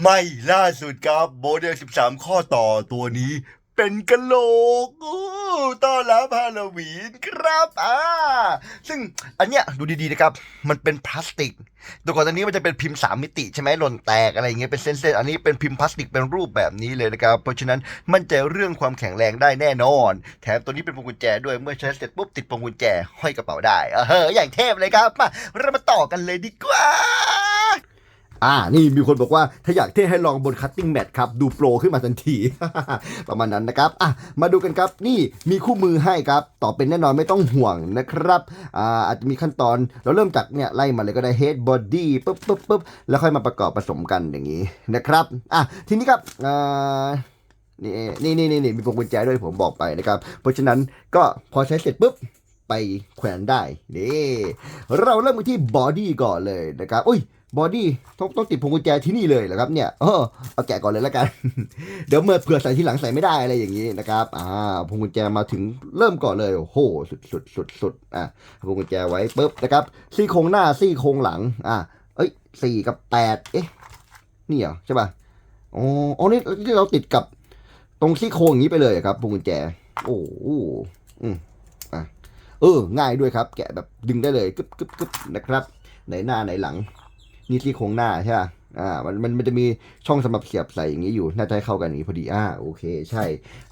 ไม่ล่าสุดครับโมเดล 13 ข้อต่อตัวนี้เป็นกะโหลกต้อนรับฮาโลวีนครับอ่าซึ่งอันเนี้ยดูดีๆนะครับ มันเป็นพลาสติกตัวก่อนอันนี้มันจะเป็นพิมพ์3มิติใช่ไหมหล่นแตกอะไรอย่างเงี้ยเป็นเส้นๆอันนี้เป็นพิมพ์พลาสติกเป็นรูปแบบนี้เลยนะครับ เพราะฉะนั้นมันใจะเรื่องความแข็งแรงได้แน่นอน แถมตัวนี้เป็นพวงกุญแจด้วยเมื่อใช้เสร็จปุ๊บติดพวงกุญแจห้อยกระเป๋าได้เอออย่างเทพเลยครับมาเรามาต่อกันเลยดีกว่า อ่า นี่มีคนบอกว่าถ้าอยากเท่ให้ลองบนคัตติ้งแมทครับ ดูโปรขึ้นมาทันที ประมาณนั้นนะครับ อะ มาดูกันครับ นี่มีคู่มือให้ครับ ต่อเป็นแน่นอนไม่ต้องห่วงนะครับ อ่า อาจจะมีขั้นตอน เราเริ่มจากเนี่ยไล่มาเลยก็ได้ head body ปุ๊บปุ๊บปุ๊บแล้วค่อยมาประกอบผสมกันอย่างนี้นะครับ อะ ทีนี้ครับ อ่านี่นี่นี่นี่มีพวงกุญแจด้วยผมบอกไปนะครับ เพราะฉะนั้นก็พอใช้เสร็จปุ๊บ ไปแขวนได้นี่เราเริ่มกันที่บอดี้ก่อนเลยนะครับอุ้ยบอดี้ต้องต้องติดพวงกุญแจที่นี่เลยเหรอครับเนี่ยเออเอาแกะก่อนเลยแล้วกัน เดี๋ยวเมื่อเผื่อใส่ที่หลังใส่ไม่ได้อะไรอย่างนี้นะครับอ่าพวงกุญแจมาถึงเริ่มก่อนเลยโอ้โหสุดสุดสุดสุดอะพวงกุญแจไว้ปุ๊บนะครับซี่โครงหน้าซี่โครงหลังอะเอ้ยสี่กับแปดเอ๊ะนี่เหรอใช่ป่ะอ๋ออ๋อนี่ที่เราติดกับตรงซี่โครงอย่างนี้ไปเลยครับพวงกุญแจ โอ้โหอืม เออ ง่ายด้วยครับ แกะแบบดึงได้เลยกึบกึบกึบนะครับไหนหน้าไหนหลัง นี่ที่โครงหน้าใช่ป่ะอ่ามันมันมันจะมีช่องสำหรับเสียบใส่อย่างนี้อยู่ น่าจะให้เข้ากันอย่างนี้พอดีอ่าโอเค ใช่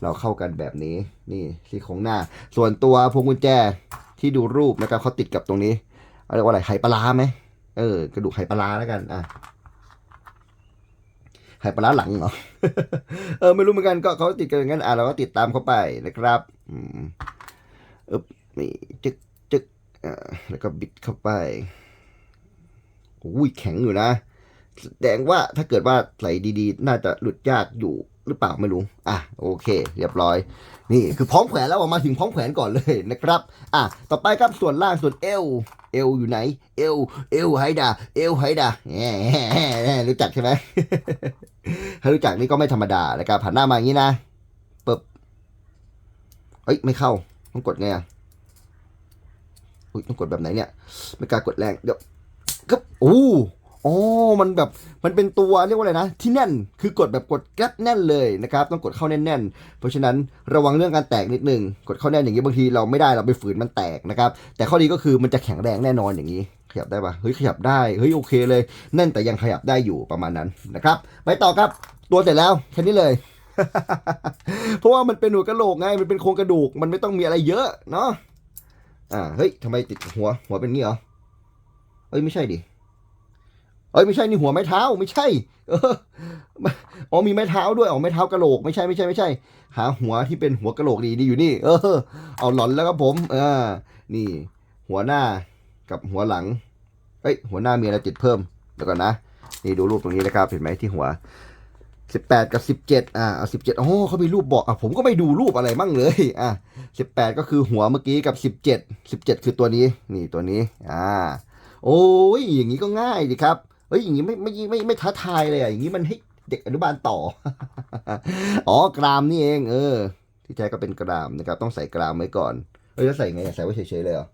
เราเข้ากันแบบนี้ นี่ที่โครงหน้า ส่วนตัวพวงกุญแจที่ดูรูปนะครับเขาติดกับตรงนี้เรียกว่าอะไรไหปลาร้าไหมเออ กระดูกไหปลาร้าแล้วกันอะไหปลาร้าหลังเหรอเออไม่รู้เหมือนกันก็เขาติดกันอย่างนั้นอะเราก็ติดตามเขาไปนะครับ อืมอึบ นี่จึกจึกอ่าแล้วก็บิดเข้าไปอุ้ยแข็งอยู่นะแสดงว่าถ้าเกิดว่าใส่ดีๆ น่าจะหลุดยากอยู่หรือเปล่าไม่รู้ อะโอเค เรียบร้อย นี่คือพร้อมแขวนแล้วออกมาถึงพร้อมแขวนก่อนเลยนะครับ อะต่อไปครับส่วนล่างส่วนเอว เอวอยู่ไหน เอว เอวไฮดา เอวไฮดาแหมรู้จักใช่ไหมถ้ารู้จักนี่ก็ไม่ธรรมดานะครับผ่านหน้ามาอย่างนี้นะปึ๊บเอ้ยไม่เข้าต้องกดไงอะ อุ้ยต้องกดแบบไหนเนี่ยไม่กล้ากดแรงเดี๋ยวกึ๊บโอ้อ๋อมันแบบมันเป็นตัวเรียกว่าอะไรนะ ที่แน่นคือกดแบบกดแก๊ปแน่นเลยนะครับ ต้องกดเข้าแน่นๆ เพราะฉะนั้นระวังเรื่องการแตกนิดนึง กดเข้าแน่นอย่างนี้บางทีเราไม่ได้เราไปฝืนมันแตกนะครับ แต่ข้อดีก็คือมันจะแข็งแรงแน่นอนอย่างนี้ ขยับได้ปะเฮ้ยขยับได้เฮ้ยโอเคเลยแน่นแต่ยังขยับได้อยู่ประมาณนั้นนะครับ ไปต่อครับตัวเสร็จแล้วแค่นี้เลยเพราะว่ามันเป็นหัวกระโหลกไงมันเป็นโครงกระดูกมันไม่ต้องมีอะไรเยอะเนาะ อ่าเฮ้ยทำไมติดหัวหัวเป็นงี้เหรอเอ้ยไม่ใช่ดิเอ้ยไม่ใช่นี่หัวไม้เท้าไม่ใช่ เอออ๋อมีไม้เท้าด้วยอ๋อไม้เท้ากระโหลกไม่ใช่ไม่ใช่ไม่ใช่ หาหัวที่เป็นหัวกระโหลกดีดีอยู่นี่ เออ เอาหลอนแล้วครับผมเออนี่ หัวหน้ากับหัวหลังเอ้ยหัวหน้ามีอะไรติดเพิ่มเดี๋ยวก่อนนะนี่ดูรูปตรงนี้นะครับเห็นไหมที่หัว สิบแปดกับสิบเจ็ดอ่าเอาสิบเจ็ดโอ๋อเขามีรูปบอกอะผมก็ไม่ดูรูปอะไรมั่งเลยอะสิบแปดก็คือหัวเมื่อกี้กับสิบเจ็ดสิบเจ็ดคือตัวนี้ นี่ตัวนี้ อ่า โอ้ยอย่างนี้ก็ง่ายดีครับเอ้ยอย่างนี้ไม่ไม่ไม่ไม่ไม่ท้าทายเลยอะอย่างนี้มันให้เด็กอนุบาลต่อ อ๋อกรามนี่เอง เออ ที่แท้ก็เป็นกรามนะครับ ต้องใส่กรามไว้ก่อนเอ้ยแล้วใส่ไงอะใส่ไว้เฉยๆเลยเหรอ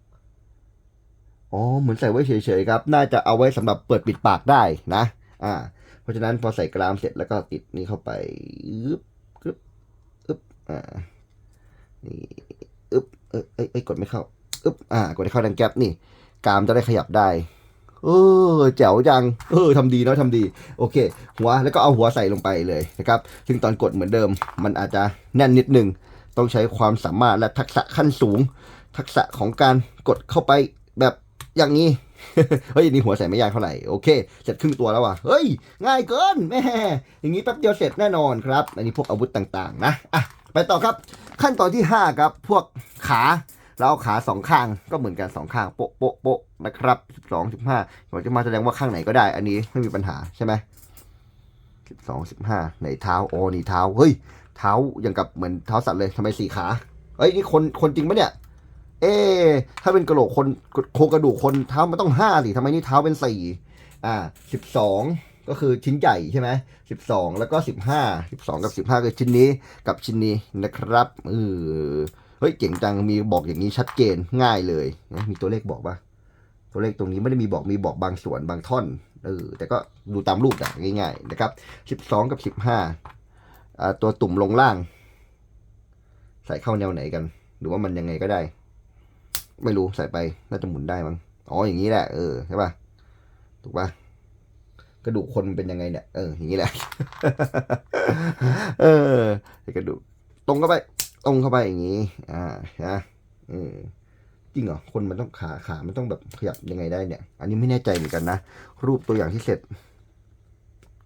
อ๋อเหมือนใส่ไว้เฉยๆครับ น่าจะเอาไว้สำหรับเปิดปิดปากได้นะ อ่า เพราะฉะนั้นพอใส่กรามเสร็จแล้วก็ติดนี่เข้าไปอึ๊บกึ๊บอึ๊บอ่านี่อึ๊บเอ้ยเอ้ยเอ้ยกดไม่เข้าอึ๊บอ่ากดเข้าดังแก๊ปนี่กรามจะได้ขยับได้เออแจ๋วจังเออทำดีเนาะทำดี โอเค หัวแล้วก็เอาหัวใส่ลงไปเลยนะครับ ซึ่งตอนกดเหมือนเดิม มันอาจจะแน่นนิดนึง ต้องใช้ความสามารถและทักษะขั้นสูง ทักษะของการกดเข้าไปแบบอย่างนี้ เฮ้ยนนี้หัวใส่ไม่ยากเท่าไหร่โอเค เสร็จครึ่งตัวแล้วว่ะเฮ้ย ง่ายเกินแม่อย่างนี้แป๊บเดียวเสร็จแน่นอนครับ อันนี้พวกอาวุธต่างๆ นะอะไปต่อครับ ขั้นตอนที่ 5 ครับ พวกขาเราเอาขาสองข้างก็เหมือนกันสองข้างโปะโปะโปะนะครับสิบสองสิบห้าผมจะมาแสดงว่าข้างไหนก็ได้ อันนี้ไม่มีปัญหาใช่ไหมสิบสองสิบห้าไหนเท้าโอ้นี่เท้าเฮ้ย เท้าอย่างกับเหมือนเท้าสัตว์เลยทำไมสี่ขาเฮ้ยนี่คนคนจริงปะเนี่ย เอ๊ถ้าเป็นกระโหลกคนโครงกระดูกคนเท้ามันต้องห้าสิทำไมนี่เท้าเป็นสี่อ่าสิบสองก็คือชิ้นใหญ่ใช่ไหมสิบสองแล้วก็สิบห้าสิบสองกับสิบห้าคือชิ้นนี้กับชิ้นนี้นะครับเออเฮ้ยเจ๋งจังมีบอกอย่างนี้ชัดเจนง่ายเลยนะมีตัวเลขบอกปะตัวเลขตรงนี้ไม่ได้มีบอกมีบอกบางส่วนบางท่อนเออแต่ก็ดูตามรูปอะง่าย ๆ นะครับสิบสองกับสิบห้าอ่าตัวตุ่มลงล่าง ใส่เข้าแนวไหนกัน หรือว่ามันยังไงก็ได้ ไม่รู้ใส่ไปน่าจะหมุนได้มั้งอ๋ออย่างนี้แหละเออใช่ป่ะถูกป่ะกระดูกคนมันเป็นยังไงเนี่ยเอออย่างนี้แหละ เออกระดูกตรงเข้าไป ตรงเข้าไปอย่างนี้ อ่านะเออจริงเหรอคนมันต้องขาขามันต้องแบบขยับยังไงได้เนี่ย อันนี้ไม่แน่ใจเหมือนกันนะรูปตัวอย่างที่เสร็จ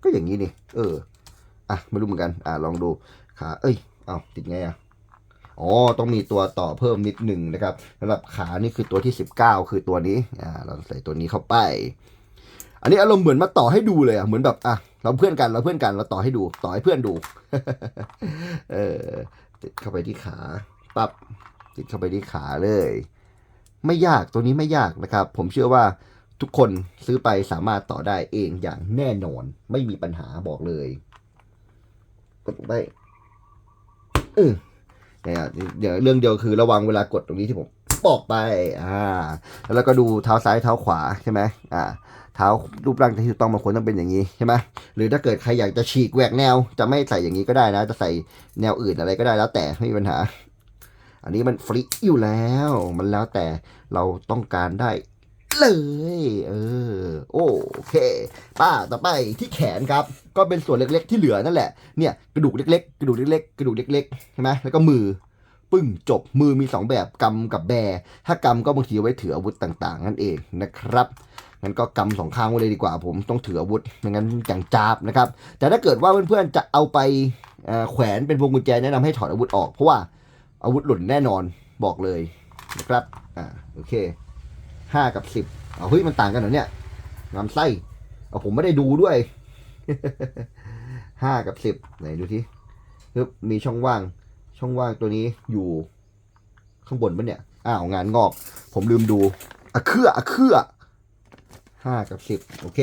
ก็อย่างนี้นี่เออ อะไม่รู้เหมือนกัน อ่าลองดูขา เอ้ย เอาติดไงอะ อ๋อต้องมีตัวต่อเพิ่มนิดหนึ่งนะครับสำหรับขานี่คือตัวที่ 19 คือตัวนี้อ่าเราใส่ตัวนี้เข้าไป อันนี้อารมณ์เหมือนมาต่อให้ดูเลยอะเหมือนแบบอะเราเพื่อนกันเราเพื่อนกันเราต่อให้ดูต่อให้เพื่อนดูเออติดเข้าไปที่ขาปับ๊บติดเข้าไปที่ขาเลย ไม่ยากตัวนี้ไม่ยากนะครับ ผมเชื่อว่าทุกคนซื้อไปสามารถต่อได้เองอย่างแน่นอน ไม่มีปัญหาบอกเลยกดไปเออ เนี่ยเดี๋ยวเรื่องเดียวคือระวังเวลากดตรงนี้ที่ผมบอกไปอ่าแล้วก็ดูเท้าซ้ายเท้าขวาใช่ไหมอ่าเท้ารูปร่างที่ถูกต้องมันควรต้องเป็นอย่างนี้ใช่ไหมหรือถ้าเกิดใครอยากจะฉีกแหวกแนว จะไม่ใส่อย่างนี้ก็ได้นะ จะใส่แนวอื่นอะไรก็ได้แล้วแต่ไม่มีปัญหา อันนี้มันฟรีอยู่แล้ว มันแล้วแต่เราต้องการได้ เลย เออ โอเค ป้าต่อไปที่แขนครับ ก็เป็นส่วนเล็กๆที่เหลือนั่นแหละ เนี่ยกระดูกเล็กๆ กระดูกเล็กๆ กระดูกเล็กๆ ใช่ไหมแล้วก็มือ ปึ้งจบ มือมีสองแบบกำกับแบ ถ้ากำก็บางทีเอาไว้ถืออาวุธต่างๆ นั่นเองนะครับงั้นก็กำสองข้างไว้เลยดีกว่า ผมต้องถืออาวุธไม่งั้นอย่างจาบนะครับ แต่ถ้าเกิดว่าเพื่อนๆจะเอาไปแขวนเป็นพวงกุญแจแนะนำให้ถอดอาวุธออก เพราะว่าอาวุธหล่นแน่นอนบอกเลยนะครับ อ่า โอเค ห้ากับสิบเอาเฮ้ยมันต่างกันเหรอเนี่ยงามไส้เอาผมไม่ได้ดูด้วยห้ากับสิบไหนดูทีปึ๊บมีช่องว่าง ช่องว่างตัวนี้อยู่ข้างบนปะเนี่ย อ้าวงานงอก ผมลืมดูอะเครืออะเครือห้ากับสิบโอเค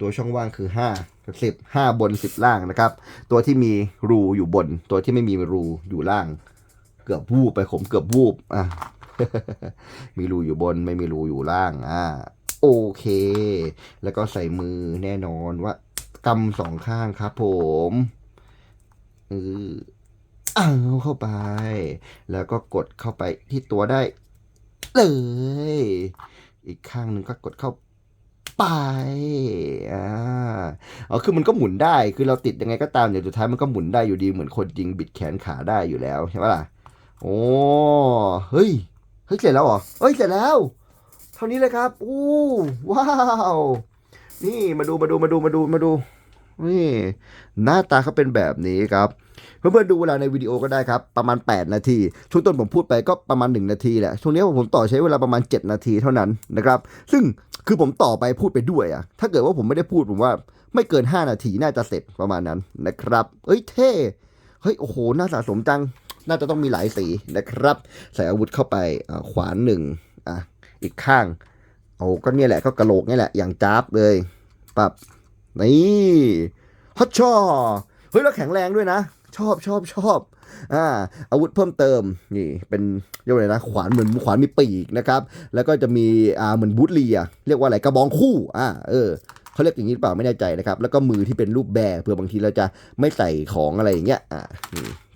ตัวช่องว่างคือห้ากับสิบห้าบนสิบล่างนะครับ ตัวที่มีรูอยู่บน ตัวที่ไม่มีรูอยู่ล่าง เกือบวูบไปผมเกือบวูบอะ มีรูอยู่บนไม่มีรูอยู่ล่างอ่าโอเค แล้วก็ใส่มือแน่นอนว่ากำสองข้างครับผมเออเอาเข้าไป แล้วก็กดเข้าไปที่ตัวได้ เลย อีกข้างหนึ่งก็กดเข้าไปอ่าอ๋อคือมันก็หมุนได้ คือเราติดยังไงก็ตามเดี๋ยวสุดท้ายมันก็หมุนได้อยู่ดีเหมือนคนยิงบิดแขนขาได้อยู่แล้วใช่ปะล่ะ โอ้ เฮ้ย ฮ้ยเสร็จแล้วเหรอเฮ้ยเสร็จแล้ว เท่านี้เลยครับอู้ว้าวนี่มาดูมาดูมาดูมาดูมาดูนี่หน้าตาเขาเป็นแบบนี้ครับเพื่อนๆดูเวลาในวิดีโอก็ได้ครับ ประมาณ 8 นาทีช่วงต้นผมพูดไปก็ประมาณ 1 นาทีแหละช่วงนี้ผมต่อใช้เวลาประมาณ 7 นาทีเท่านั้นนะครับ ซึ่งคือผมต่อไปพูดไปด้วยอะถ้าเกิดว่าผมไม่ได้พูดผมว่าไม่เกิน 5 นาทีน่าจะเสร็จประมาณนั้นนะครับ เอ้ยเท่เฮ้ยโอ้โหน่าสะสมจัง น่าจะต้องมีหลายสีนะครับ ใส่อาวุธเข้าไปขวานหนึ่งอะอีกข้างเอาก็เนี่ยแหละก็กระโหลกนี่แหละอย่างจ้าบเลยปับนี่ฮัชชอเฮ้ยแล้วแข็งแรงด้วยนะ ชอบชอบชอบอ่าอาวุธเพิ่มเติมนี่เป็นเรียกว่าอะไรนะ ขวานเหมือนขวานมีปีกนะครับ แล้วก็จะมีอ่าเหมือนบูทเลียเรียกว่าอะไรกระบองคู่อ่าเออ เขาเรียกอย่างนี้หรือเปล่าไม่แน่ใจนะครับ แล้วก็มือที่เป็นรูปแบร์เผื่อบางทีเราจะไม่ใส่ของอะไรอย่างเงี้ยอ่า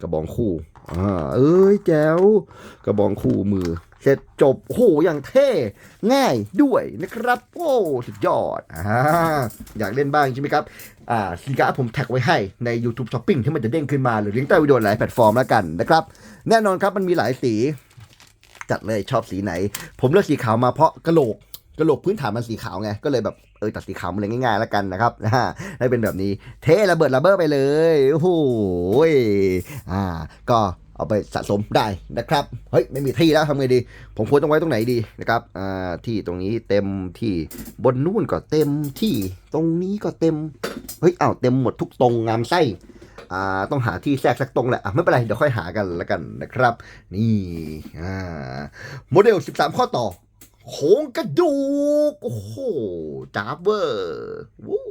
กระบองคู่อ่าเอ้ยแจ๋วกระบองคู่มือเสร็จจบโหอย่างเท่ง่ายด้วยนะครับโอ้สุดยอดอ่าอยากเล่นบ้างใช่ไหมครับอ่าสินค้าผมแท็กไว้ให้ใน YouTube Shopping ที่มันจะเด้งขึ้นมาหรือลิงก์ใต้วิดีโอหลายแพลตฟอร์มแล้วกันนะครับ แน่นอนครับมันมีหลายสี จัดเลยชอบสีไหน ผมเลือกสีขาวมาเพราะกระโหลก กระโหลกพื้นฐานมันสีขาวไง ก็เลยแบบเออตัดสีขาวมาเลยง่ายๆแล้วกันนะครับนะฮะให้เป็นแบบนี้เทระเบิดระเบ้อไปเลยโอ้โหอ่า ก็เอาไปสะสมได้นะครับ เฮ้ย ไม่มีที่แล้วทำไงดี ผมควรต้องไว้ตรงไหนดีนะครับ อ่า ที่ตรงนี้เต็มที่ บนนู่นก็เต็มที่ ตรงนี้ก็เต็ม เฮ้ย อ้าว เต็มหมดทุกตรงงามไส้ อ่า ต้องหาที่แทรกสักตรงแหละ อะ ไม่เป็นไร เดี๋ยวค่อยหากันแล้วกันนะครับ นี่ อ่า โมเดล 13 ข้อต่อ โครงกระดูก โอ้โหจ้าบเวอร์วู้